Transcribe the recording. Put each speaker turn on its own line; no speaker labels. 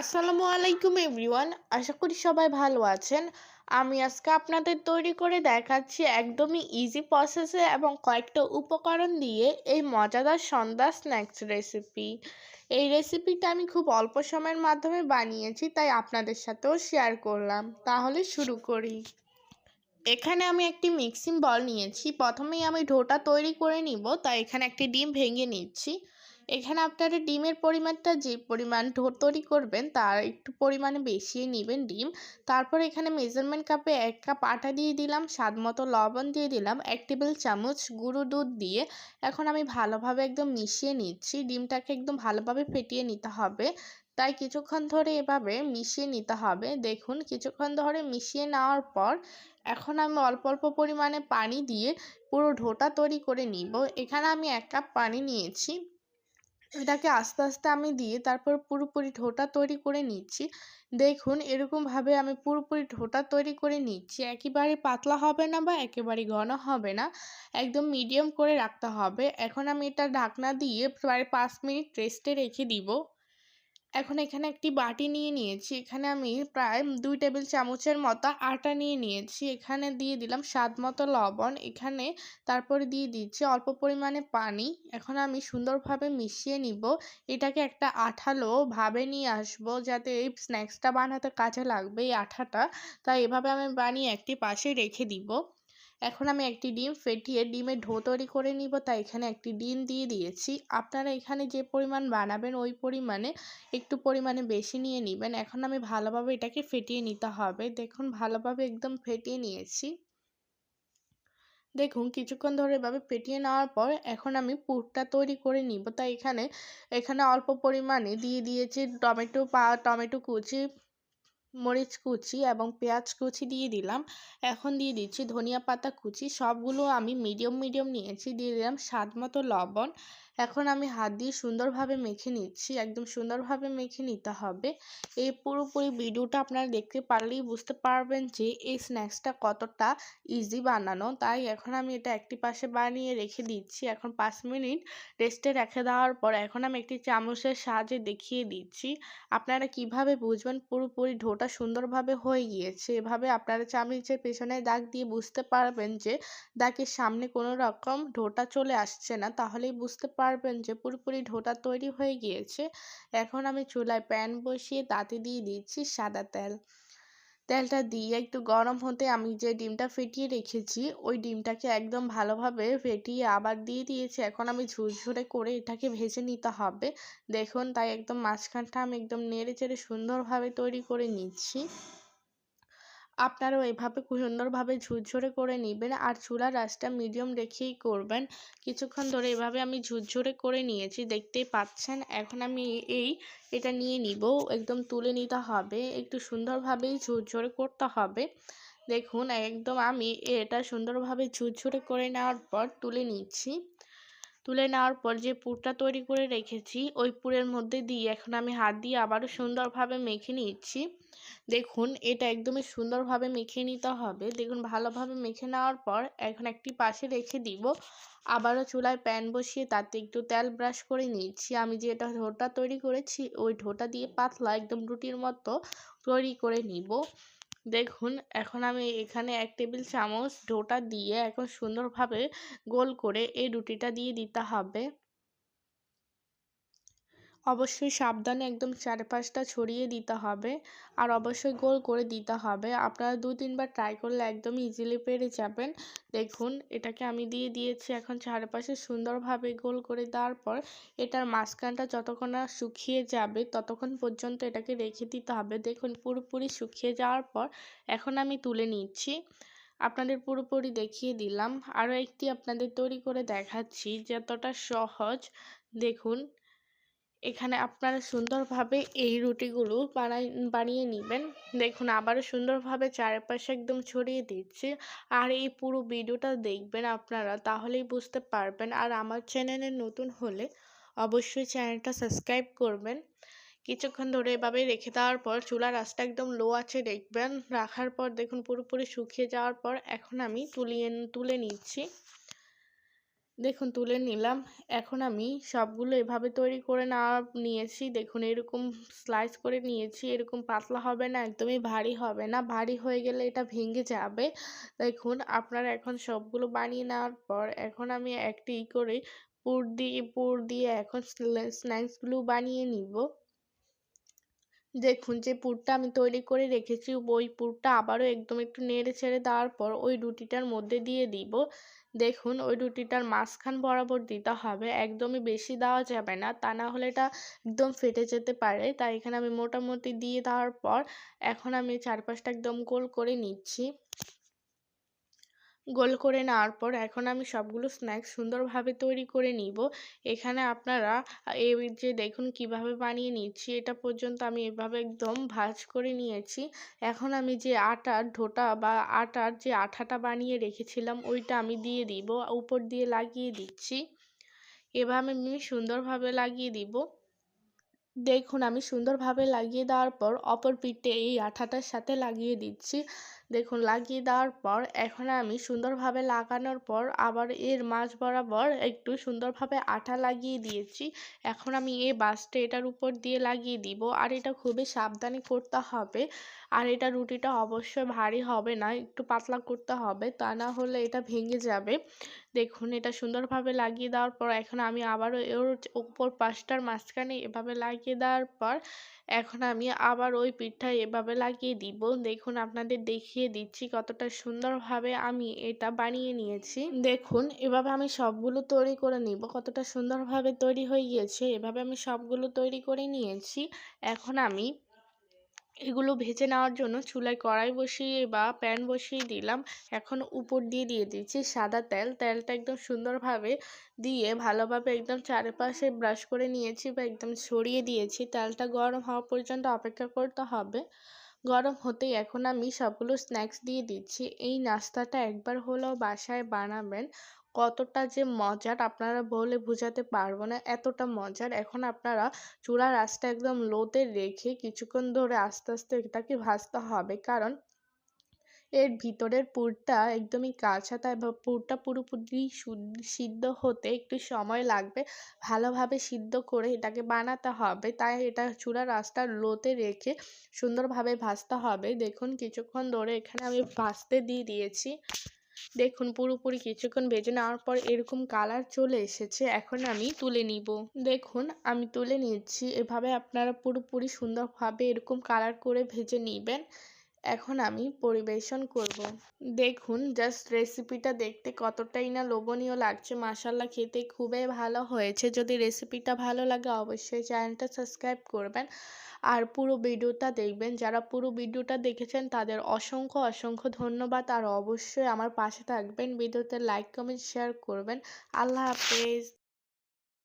আসসালামু আলাইকুম এভরিওয়ান, আশা করি সবাই ভালো আছেন। আমি আজকে আপনাদের তৈরি করে দেখাচ্ছি একদমই ইজি প্রসেসে এবং কয়েকটা উপকরণ দিয়ে এই মজাদার সন্ধ্যা স্ন্যাক্স রেসিপি এই রেসিপিটা আমি খুব অল্প সময়ের মাধ্যমে বানিয়েছি, তাই আপনাদের সাথেও শেয়ার করলাম। তাহলে শুরু করি। এখানে আমি একটি মিক্সিং বল নিয়েছি। প্রথমেই আমি ডোটা তৈরি করে নিব, তাই এখানে একটি ডিম ভেঙে নিচ্ছি। এখানে আপনারা ডিমের পরিমাণটা যে পরিমাণ তৈরি করবেন, তার একটু পরিমাণে বেশি নেবেন ডিম। তারপর এখানে মেজারমেন্ট কাপে এক কাপ আটা দিয়ে দিলাম, স্বাদ মতো লবণ দিয়ে দিলাম, এক টেবিল চামচ গুঁড়ো দুধ দিয়ে। এখন আমি ভালোভাবে একদম মিশিয়ে নিচ্ছি, ডিমটাকে একদম ভালোভাবে ফেটিয়ে নিতে হবে। তাই কিছুক্ষণ ধরে এভাবে মিশিয়ে নিতে হবে। দেখুন, কিছুক্ষণ ধরে মিশিয়ে নেওয়ার পর এখন আমি অল্প অল্প পরিমাণে পানি দিয়ে পুরো ঢোটা তৈরি করে নিব। এখানে আমি এক কাপ পানি নিয়েছি। এটাকে আস্তে আস্তে আমি দিয়ে তারপর পুরোপুরি ঢোটা তৈরি করে নিচ্ছি। দেখুন এরকমভাবে আমি পুরোপুরি ঢোটা তৈরি করে নিচ্ছি। একেবারে পাতলা হবে না বা একেবারে ঘন হবে না, একদম মিডিয়াম করে রাখতে হবে। এখন আমি এটা ঢাকনা দিয়ে প্রায় পাঁচ মিনিট রেস্টে রেখে দিব। এখন এখানে একটি বাটি নিয়ে নিয়েছি। এখানে আমি প্রায় দুই টেবিল চামচের মতো আটা নিয়ে নিয়েছি। এখানে দিয়ে দিলাম স্বাদ মতো লবণ। এখানে তারপরে দিয়ে দিচ্ছি অল্প পরিমাণে পানি। এখন আমি সুন্দরভাবে মিশিয়ে নিব। এটাকে একটা আঠালো ভাবে নিয়ে আসব যাতে এই স্ন্যাক্সটা বানাতে কাজে লাগবে এই আঠাটা। তাই এভাবে আমি বানিয়ে একটি পাশে রেখে দিব। এখন আমি একটি ডিম ফেটিয়ে ডিমের ঢো তৈরি করে নিব, তাই এখানে একটি ডিম দিয়ে দিয়েছি। আপনারা এখানে যে পরিমাণ বানাবেন, ওই পরিমাণে একটু পরিমাণে বেশি নিয়ে নেবেন। এখন আমি ভালোভাবে এটাকে ফেটিয়ে নিতে হবে। দেখুন, ভালোভাবে একদম ফেটিয়ে নিয়েছি। দেখুন, কিছুক্ষণ ধরে এভাবে ফেটিয়ে নেওয়ার পর এখন আমি পুরটা তৈরি করে নিব। তাই এখানে এখানে অল্প পরিমাণে দিয়ে দিয়েছি টমেটো পা, টমেটো কুচি মরিচ কুচি এবং পেঁয়াজ কুচি দিয়ে দিলাম। এখন দিয়ে দিচ্ছি ধনিয়া পাতা কুচি। সবগুলো আমি মিডিয়াম মিডিয়াম নিয়েছি। দিয়ে দিলাম স্বাদ মতো লবণ। এখন আমি হাত দিয়ে সুন্দরভাবে মেখে নিচ্ছি, একদম সুন্দরভাবে মেখে নিতে হবে। এই পুরোপুরি ভিডিওটা আপনারা দেখতে পারলেই বুঝতে পারবেন যে এই স্ন্যাক্সটা কতটা ইজি বানানো। তাই এখন আমি এটা একটি পাশে বানিয়ে রেখে দিচ্ছি। এখন পাঁচ মিনিট রেস্টে রেখে দেওয়ার পর এখন আমি একটি চামচের সাহায্যে দেখিয়ে দিচ্ছি। আপনারা কীভাবে বুঝবেন? পুরোপুরি ঢোটা সুন্দরভাবে হয়ে গিয়েছে। এভাবে আপনারা চামচের পেছনে দাগ দিয়ে বুঝতে পারবেন যে দাগের সামনে কোনো রকম ঢোটা চলে আসছে না। তাহলেই বুঝতে পারবেন যে পুরোপুরি ঢোটা তৈরি হয়ে গিয়েছে। এখন আমি চুলায় প্যান বসিয়ে তাতে দিয়ে দিচ্ছি সাদা তেল। তেলটা দিয়ে একটু গরম হতে আমি যে ডিমটা ফেটিয়ে রেখেছি, ওই ডিমটাকে একদম ভালোভাবে ফেটিয়ে আবার দিয়ে দিয়েছি। এখন আমি ঝুরঝুরে করে এটাকে ভেজে নিতে হবে। দেখুন, তাই একদম মাঝখানটা আমি একদম নেড়ে চেড়ে সুন্দরভাবে তৈরি করে নিচ্ছি। আপনারাও এভাবে সুন্দরভাবে ঝুরঝুরে করে নেবেন আর চুলার আঁচটা মিডিয়াম রেখেই করবেন। কিছুক্ষণ ধরে এভাবে আমি ঝুরঝুরে করে নিয়েছি, দেখতেই পাচ্ছেন। এখন আমি এই এটা নিয়ে নিব, একদম তুলে নিতে হবে, একটু সুন্দরভাবেই ঝুরঝুরে করতে হবে। দেখুন, একদম আমি এটা সুন্দরভাবে ঝুরঝুরে করে নেওয়ার পর তুলে নিচ্ছি। তুলে নেওয়ার পর যে পুরটা তৈরি করে রেখেছি, ওই পুরের মধ্যে দিয়ে এখন আমি হাত দিয়ে আবারও সুন্দরভাবে মেখে নিচ্ছি। দেখুন, এটা একদমই সুন্দরভাবে মেখে নিতে হবে। দেখুন, ভালোভাবে মেখে নেওয়ার পর এখন একটি পাশে রেখে দিব। আবারও চুলায় প্যান বসিয়ে তাতে একটু তেল ব্রাশ করে নিচ্ছি আমি যে এটা ঢোটা তৈরি করেছি, ওই ঢোটা দিয়ে পাতলা একদম রুটির মতো তৈরি করে নিব। দেখুন, এখন আমি এখানে এক টেবিল চামচ ডোটা দিয়ে এখন সুন্দরভাবে গোল করে এই রুটিটা দিয়ে দিতে হবে। অবশ্যই সাবধানে একদম চারপাশটা ছড়িয়ে দিতে হবে আর অবশ্যই গোল করে দিতে হবে। আপনারা দু তিনবার ট্রাই করলে একদম ইজিলি পেরে যাবেন। দেখুন, এটাকে আমি দিয়ে দিয়েছি। এখন চারপাশে সুন্দরভাবে গোল করে দেওয়ার পর এটার মাঝখানটা যতক্ষণ না শুকিয়ে যাবে ততক্ষণ পর্যন্ত এটাকে রেখে দিতে হবে। দেখুন, পুরোপুরি শুকিয়ে যাওয়ার পর এখন আমি তুলে নিচ্ছি। আপনাদের পুরোপুরি দেখিয়ে দিলাম। আরও একটি আপনাদের তৈরি করে দেখাচ্ছি, যতটা সহজ। দেখুন এখানে আপনারা সুন্দরভাবে এই রুটিগুলো বানাই, বানিয়ে নেবেন। দেখুন, আবারও সুন্দরভাবে চারপাশে একদম ছড়িয়ে দিচ্ছি। আর এই পুরো ভিডিওটা দেখবেন আপনারা, তাহলেই বুঝতে পারবেন। আর আমার চ্যানেলে নতুন হলে অবশ্যই চ্যানেলটা সাবস্ক্রাইব করবেন। কিছুক্ষণ ধরে এভাবে রেখে দেওয়ার পর চুলার আঁচটা একদম লো আছে দেখবেন। রাখার পর দেখুন, পুরোপুরি শুকিয়ে যাওয়ার পর এখন আমি তুলিয়ে, তুলে নিচ্ছি। দেখুন, তুলে নিলাম। এখন আমি সবগুলো এভাবে তৈরি করে নেওয়া নিয়েছি। দেখুন, এরকম স্লাইস করে নিয়েছি। এরকম পাতলা হবে না, একদমই ভারী হবে না। ভারী হয়ে গেলে এটা ভেঙে যাবে। দেখুন, আপনার এখন সবগুলো বানিয়ে নেওয়ার পর এখন আমি একটি করে পুর দিয়ে পুর দিয়ে এখন স্ন্যাক্সগুলো বানিয়ে নিব। দেখুন যে পুরটা আমি তৈরি করে রেখেছি, ওই পুরটা আবারও একদম একটু নেড়ে ছেড়ে দেওয়ার পর ওই রুটিটার মধ্যে দিয়ে দিব। দেখুন ওই রুটিটার মাঝখান বরাবর দিতে হবে, একদমই বেশি দেওয়া যাবে না, তা না হলে এটা একদম ফেটে যেতে পারে। তাই এখানে আমি মোটামুটি দিয়ে দেওয়ার পর এখন আমি চারপাশটা একদম গোল করে নিচ্ছি। গোল করে নেওয়ার পর এখন আমি সবগুলো স্ন্যাক্স সুন্দরভাবে তৈরি করে নিব। এখানে আপনারা, এই যে দেখুন কীভাবে বানিয়ে নিচ্ছি, এটা পর্যন্ত আমি এভাবে একদম ভাজ করে নিয়েছি। এখন আমি যে আটার ঢোটা বা আটার যে আঠাটা বানিয়ে রেখেছিলাম, ওইটা আমি দিয়ে দিব, উপর দিয়ে লাগিয়ে দিচ্ছি। এভাবে আমি সুন্দরভাবে লাগিয়ে দিব। দেখুন আমি সুন্দরভাবে লাগিয়ে দেওয়ার পর অপর পিঠে এই আঠাটার সাথে লাগিয়ে দিচ্ছি। দেখুন, লাগিয়ে দেওয়ার পর, এখন আমি সুন্দরভাবে লাগানোর পর আবার এর মাঝ বরাবর একটু সুন্দরভাবে আঠা লাগিয়ে দিয়েছি। এখন আমি এই বাসটা এটার উপর দিয়ে লাগিয়ে দিব। আর এটা খুবই সাবধানে করতে হবে। আর এটা রুটিটা অবশ্যই ভারী হবে না, একটু পাতলা করতে হবে, তা না হলে এটা ভেঙে যাবে। দেখুন এটা সুন্দরভাবে লাগিয়ে দেওয়ার পর এখন আমি আবারও ওর ওপর পাশটার মাঝখানে এভাবে লাগিয়ে দেওয়ার পর এখন আমি আবার ওই পিঠটা এভাবে লাগিয়ে দিব। দেখুন আপনাদের দেখিয়ে দিচ্ছি কতটা সুন্দরভাবে আমি এটা বানিয়ে নিয়েছি। দেখুন এভাবে আমি সবগুলো তৈরি করে নিব। কতটা সুন্দরভাবে তৈরি হয়ে গিয়েছে। এভাবে আমি সবগুলো তৈরি করে নিয়েছি। এখন আমি এগুলো ভেজে নেওয়ার জন্য চুলায় কড়াই বসিয়ে বা প্যান বসিয়ে দিলাম। এখন উপর দিয়ে দিয়ে দিচ্ছি সাদা তেল। তেলটা একদম সুন্দরভাবে দিয়ে ভালোভাবে একদম চারিপাশে ব্রাশ করে নিয়েছি বা একদম ছড়িয়ে দিয়েছি। তেলটা গরম হওয়া পর্যন্ত অপেক্ষা করতে হবে। গরম হতেই এখন আমি সবগুলো স্ন্যাক্স দিয়ে দিচ্ছি। এই নাস্তাটা একবার হলেও বাসায় বানাবেন। কতটা যে মজার আপনারা বলে বোঝাতে পারব না এতটা মজার। এখন আপনারা চুলার আঁচটা একদম লোতে রেখে কিছুক্ষণ ধরে আস্তে আস্তে এটাকে ভাজতে হবে। কারণ এর ভিতরের পুরটা একদমই কাঁচা তাই পুরটা পুরোপুরি সিদ্ধ হতে একটু সময় লাগবে। ভালোভাবে সিদ্ধ করে এটাকে বানাতে হবে। তাই এটা চুলার আঁচটা লোতে রেখে সুন্দরভাবে ভাজতে হবে। দেখুন, কিছুক্ষণ ধরে এখানে আমি ভাজতে দিয়ে দিয়েছি। দেখুন, পুরোপুরি কিছুক্ষণ ভেজে নেওয়ার পর এরকম কালার চলে এসেছে, এখন আমি তুলে নিব। দেখুন, আমি তুলে নিচ্ছি, এভাবে আপনারা পুরোপুরি সুন্দরভাবে এরকম কালার করে ভেজে নেবেন। এখন আমি পরিবেশন করব। দেখুন জাস্ট রেসিপিটা দেখতে কতটাই না লোভনীয় লাগছে। মাসাল্লা খেতে খুবই ভালো হয়েছে। যদি রেসিপিটা ভালো লাগে, অবশ্যই চ্যানেলটা সাবস্ক্রাইব করবেন। আর পুরো ভিডিওটা দেখবেন। যারা পুরো ভিডিওটা দেখেছেন, তাদের অসংখ্য অসংখ্য ধন্যবাদ। আর অবশ্যই আমার পাশে থাকবেন। ভিডিওতে লাইক কমেন্ট শেয়ার করবেন। আল্লাহ হাফেজ।